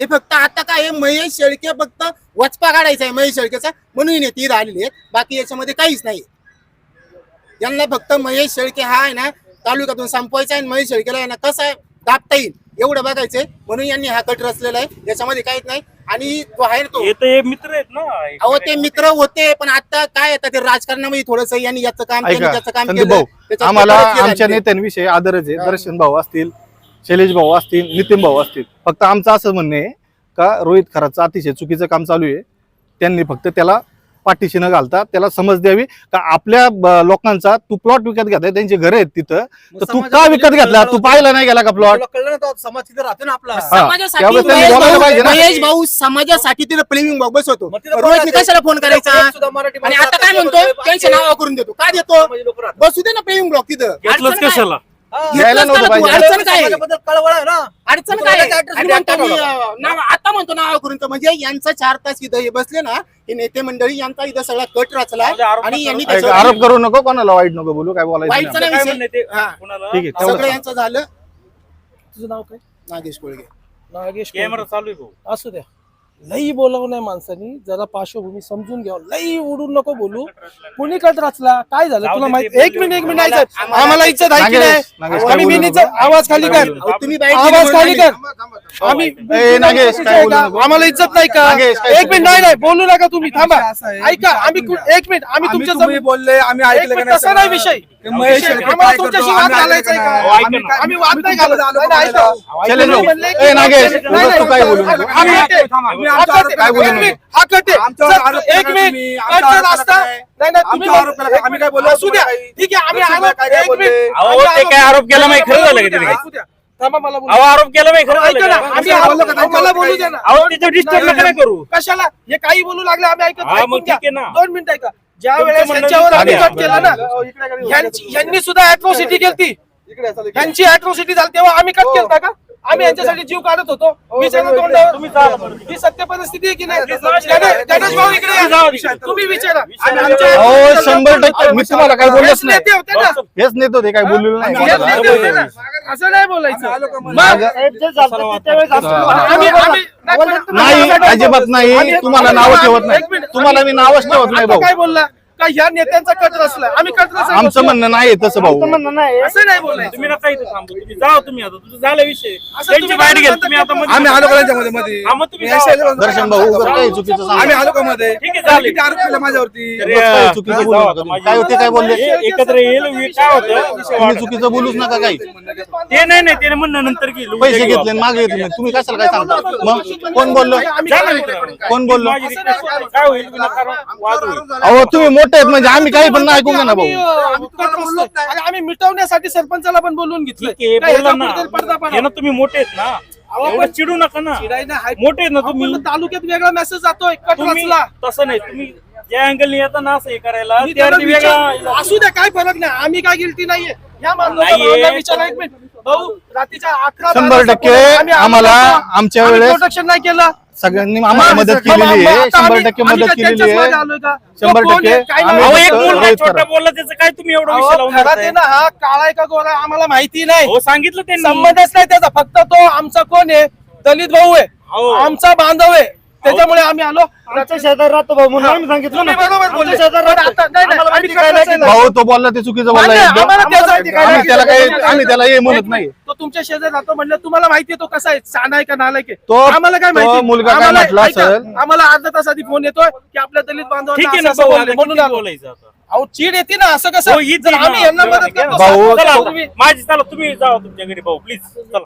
हे फक्त आता काय आहे, महेश शेळके फक्त वचपा काढायचा आहे महेश शेळकेचा. म्हणून हे तीर आलेली आहे. बाकी याच्यामध्ये काहीच नाही. यांना फक्त महेश शेळके हा आहे ना तालुक्यातून संपवायचा आहे महेश शेळकेला आहे ना कसं आहे दाबता येईल एवढं बघायचंय. म्हणून यांनी हा कट रचलेला आहे. याच्यामध्ये काहीच नाही. आणि तो आहे तो. हे तर हे मित्र आहेत ना. अहो ते मित्र होते पण आता काय आता ते राजकारणामध्ये थोडस यांनी याचं काम त्याचं काम आम्हाला ते आमच्या ते- नेत्यांविषयी आदरच आहे. दर्शन भाऊ असतील शैलेश भाऊ असतील नितीन भाऊ असतील फक्त आमचं असं म्हणणं आहे का रोहित खराचं अतिशय चुकीचं काम चालू आहे. त्यांनी फक्त त्याला पाठीशी न घालता त्याला समज द्यावी का आपल्या लोकांचा तू प्लॉट विकत घेतलाय त्यांचे घर आहेत तिथं. तर तू का विकत घेतला? तू पाहिला नाही गेला का प्लॉट कळलं ना समाज तिथे राहतो ना आपला. समाजासाठी त्यावेळेस त्यांनी महेश बोलायला भाऊ- पाहिजे ना. महेश भाऊ समाजासाठी तिला प्लेमिंग बॉक्स होतो तिथं रोहित. कशाला फोन करायचा? सुद्धा मराठी आणि आता काय म्हणतो ते त्यांच्या बाकी- नावा करून देतो. का देतो. बसू दे ना प्लेमिंग ब्लॉक तिथं? कशाला? हा. नव्हतं? पाहिजे. अडचण काय समाजाबद्दल कळवळ आहे ना अडचण काय आणि. अं, नाव- आता म्हणतो नाव करून तर म्हणजे यांचा चार तास इथं हे बसले ना हे नेते मंडळी यांचा इथं सगळा कट रचला म्हणजे आरोप आणि यांनी करू. ऐका, त्याच्यावर- आरोप करू नको कोणाला वाईट नको बोलू काय बोलायचं वाईटचं नाही. नाही काय विषय. म्हणणं आहे ते हा. कुणाला ठीक आहे, तेवढं सगळं यांचं झालं तुझं नाव काय नागेश कोळगे नागेश कॅमेरा कोळगे. चालू आहे भाऊ असू द्या लई बोलावं नाही माणसानी. जरा पार्श्वभूमी समजून घ्यावं. लई उडून नको बोलू. कुणी कट रचला? काय झालं? तुला माहीत एक मिनिट एक मिनिट आम्हाला- ऐकत आम्हाला- इज्जत आहे की नाही? आम्ही? आवाज खाली कर. आवाज खाली कर. आम्ही ए, नागेश, काय बोलू? नको? आम्हाला इज्जत नाही का? एक मिनिट नाही नाही बोलू नका तुम्ही. थांबा. ऐका आम्ही एक मिनिट आम्ही तुमच्या बोलले आम्ही ऐकलं तसा नाही? विषय. आम्हाला तुमच्याशी? वाद आम्ही घालायचा वाद नाही घालत. नागेश, काय बोलू? हा हा आरोप आहे. काय बोलू एक नको? मिनिट, हा कट आहे. आमच्यावर सर, आरोप एक करा मिनिट तुम्ही. कट आमच्यावर जर आरोप असता करा. नाही नाही तुम्ही आमच्यावर आरोप करा. आम्ही काय बोललो? असू द्या ठीक आहे आम्ही तुम्ही आरोप काय काय एक बोलले? मिनिट. अहो, आम्ही ते काय आरोप केला माहिती खरं झालं का? द्या. थांबा मला बोलू अहो. आरोप केला माहिती खरं ऐका ना, झालं का? आम्ही बोललो आरोप- का त्यांच्यावर मला काही? बोलू द्या ना अहो तिथं डिस्टर्ब नका नाही करू कशाला हे काही बोलू लागले आम्ही ऐकत हा, ऐकून मग घ्या. ठीक आहे ना. दोन मिनिटं ऐका ज्या तुमचं वेळेस म्हणणं यांच्यावर आम्ही. कट केला ना यांची- यांनी सुद्धा अॅट्रॉसिटी केली इकडे असं इकडे. यांची अॅट्रॉसिटी झाली तेव्हा आम्ही कट केलता का आम्ही यांच्यासाठी जीव काढत होतो. तोंडावर- तुम्ही चाला बरं. ही सत्य परिस्थिती आहे की नाही. गणेश भाऊ इकडे. तुम्ही विचारा. विचारा. शंभर टक्के. मी तुम्हाला काय नाही. नेते होते ना. हेच नेत होते काय बोललेलं नाही. असं नाही बोलायचं. नाही अजिबात नाही. तुम्हाला नाव ठेवत नाही तुम्हाला मी नावच ठेवत नाही भाऊ. काय बोलला? का ह्या नेत्यांचा कट रचला आम्ही कट रचला आमचं म्हणणं नाही तसं भाऊ. असं नाही बोलायचं. तुम्ही नका इथं थांबू. तुम्ही जा तुम्ही आता. तुझं झालं विषय. असं त्यांची तुम्ही गाडी घ्या. म्हणता तुम्ही आता मध्ये- आम्ही आलो का त्यांच्यामध्ये मध्ये? हा, मग तुम्ही मी दर्शन भाऊ उगाच काही चुकीचं आम्ही आलो का मध्ये? ठीक आहे, तुम्ही चालेल. किती आरोप केले माझ्यावरती उगाच हा, चुकीचं बोलू नका तुम्ही. काय होते काय बोलले? हे एकत्र येईल काय होतं? विषय तुम्ही वाढत. चुकीचं बोलूच नका काही. ते नाही नाही त्याने म्हणणं नंतर गेलो पैसे घेतले मागे घेतले. तुम्ही कशाला काय सांगता? मग कोण बोललो? आम्ही जा काय ना बोललो? मित्रांनो. कोण बोललो? माझी request आहे. काय होईल विनाकारण वाद होईल. अहो तुम्ही आहेत म्हणजे आम्ही काही पण नाही ऐकून घ्या ना आम्ही, भाऊ कट आम्ही मिटवण्यासाठी सरपंचाला पण बोलवून घेतलंय. ठीक आहे काय बोला ह्याच्या पुढे पडदा ना पडा. हे ना तुम्ही मोठे आहेत ना. एवढं चिडू नका ना. मोठे आहेत ना तुम्ही. तालुक्यात वेगळा मेसेज जातोय कट तुम्ही तसं नाही तुम्ही ज्या अँगल येता ना असं हे करायला मी त्या त्याला अर्थी विचार- वेगळा असू द्या काय फरक नाही. आम्ही काय गिल्टी नाहीये. या माणसाला नाहीये. भाऊला विचारा एक मिनिट भाऊ रात्रीच्या अकरा शंभर टक्के आम्हाला आमच्या वेळेस प्रोटेक्शन नाही केलं. सगळ्यांनी आम्हाला मदत केलेली आहे. शंभर टक्के मदत केलेली आहे? शंभर तो? टक्के. काय आम्ही अहो नाव? एक फक्त मुलगा रोहित छोटा करा. बोलला त्याचं काय तुम्ही एवढा विषय लावून धरताय? ना हा काळा आहे का गोरा? आहे आम्हाला माहिती नाही. हो सांगितलं त्यांनी. संबंधच नाही त्याचा. फक्त तो आमचा कोण आहे? दलित भाऊ आहे. हो. आमचा बांधव आहे. त्याच्यामुळे आम्ही आलो. आमच्या शेजार राहतो भाऊ म्हणून आम्ही सांगितलं तुम्ही ना बरोबर बोलले. आमच्या शेजार पण राहतो. आता- नाही, नाही, आम्हाला आम्ही माहिती काय नाही. भाऊ तो बोलला ते चुकीचं बोलला मान्य, एकदम. आम्हाला त्याचं- आम्ही त्याला काही आम्ही त्याला हे म्हणत नाही. तो तुमच्या शेजारी राहतो म्हणलं तुम्हाला माहिती आहे तो कसा आहे? छान आहे का नालायक आहे तो- आम्हाला काय माहिती? मुलगा काय आम्हाला- म्हटला ऐका, असेल? आम्हाला अर्धा तास आधी फोन येतोय की आपल्या दलित ठीक आहे बांधवांना ना असं भाऊ, बोलले, आता म्हणून किती आलो. बोलायचं आता? अहो चीड येते ना असं कसं? हो, येते जर आम्ही ना. यांना मदत करतो भाऊ- चला, चला, तुम्ही- माझी चला तुम्ही जावा तुमच्या घरी भाऊ प्लीज चला.